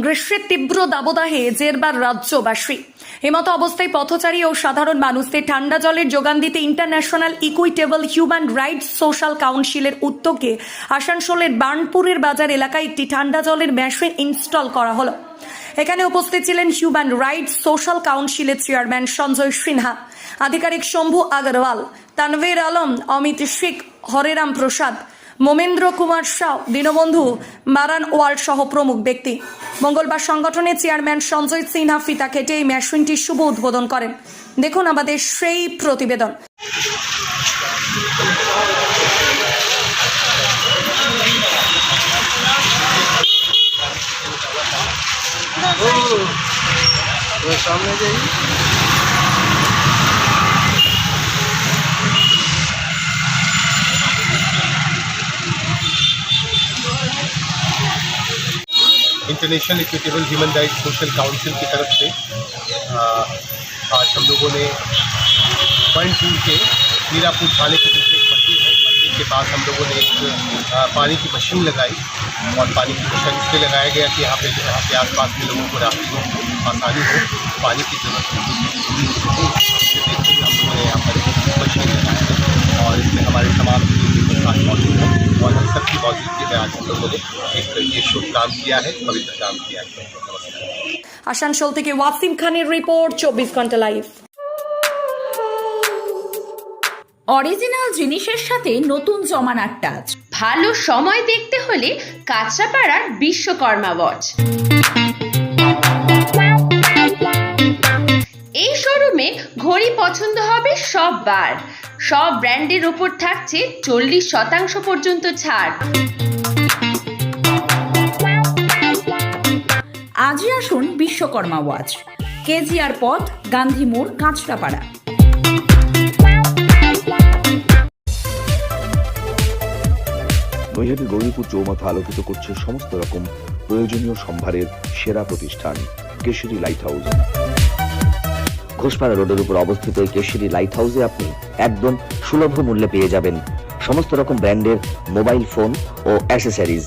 গ্রীষ্মের তীব্র দাবদাহে জেরবার রাজ্যবাসী। এমতো অবস্থায় পথচারী ও সাধারণ মানুষদের ঠান্ডা জলের যোগান দিতে international equitable human rights social কাউন্সিলের উদ্যোগে আসানসোলের বার্নপুরের বাজার এলাকায় একটি ঠান্ডা জলের মেশিন ইনস্টল করা হলো। এখানে উপস্থিত ছিলেন হিউম্যান রাইটস সোশ্যাল কাউন্সিলের চেয়ারম্যান সঞ্জয় সিনহা, আধিকারিক শম্ভু আগরওয়াল, তানভীর আলম, অমিত শেখ, হরেরাম প্রসাদ মোমেন্দ্র কুমার সাউ, দীনবন্ধু মারান ওয়ার্ল্ড সহ প্রমুখ ব্যক্তি। মঙ্গলবার সংগঠনের চেয়ারম্যান সঞ্জয় সিনহা ফিতা খেটে এই মেশিনটির শুভ উদ্বোধন করেন। দেখুন আমাদের সেই প্রতিবেদন। সামনে যাই। International equitable human right social council की तरफ़ से आ, आज हम लोगों ने पॉइंट टू के मीरापुर थाने के पीछे एक मंदिर है। मंदिर के पास हम लोगों ने एक पानी की मशीन लगाई और पानी की मशीन इसलिए लगाया गया कि यहाँ पे यहाँ के आसपास के लोगों को राहत हो आसानी हो पानी की ज़रूरत हम लोगों ने में आज हम लोगों ने एक ये शुभ काम किया है पवित्र काम किया है नमस्कार আসানসোল থেকে ওয়াসিম খানের রিপোর্ট চব্বিশ ঘন্টা লাইভ অরিজিনাল জিনিসের সাথে নতুন জমানার টাচ ভালো সময় দেখতে হলে কাঁচরাপাড়ার বিশ্বকর্মা ওয়াচ এই শোরুমে ঘড়ি পছন্দ হবে সব বার সব ব্র্যান্ডের ওপর থাকছে চল্লিশ শতাংশ পর্যন্ত ছাড় আসুন বিশ্বকর্মা ওয়াচ। কেজিআর পথ, গান্ধী মোড়, কাঁচরাপাড়া। নৈহাটি গৌরীপুর চৌমাথা আলোকিত করছে সমস্ত রকম প্রয়োজনীয় সম্ভারের সেরা প্রতিষ্ঠান, কেশরী লাইট হাউস ঘোষপাড়া রোডের উপর অবস্থিত এই কেশরী লাইট হাউসে আপনি একদম সুলভ মূল্যে পেয়ে যাবেন সমস্ত রকম ব্র্যান্ডের মোবাইল ফোন ও অ্যাসেসরিজ।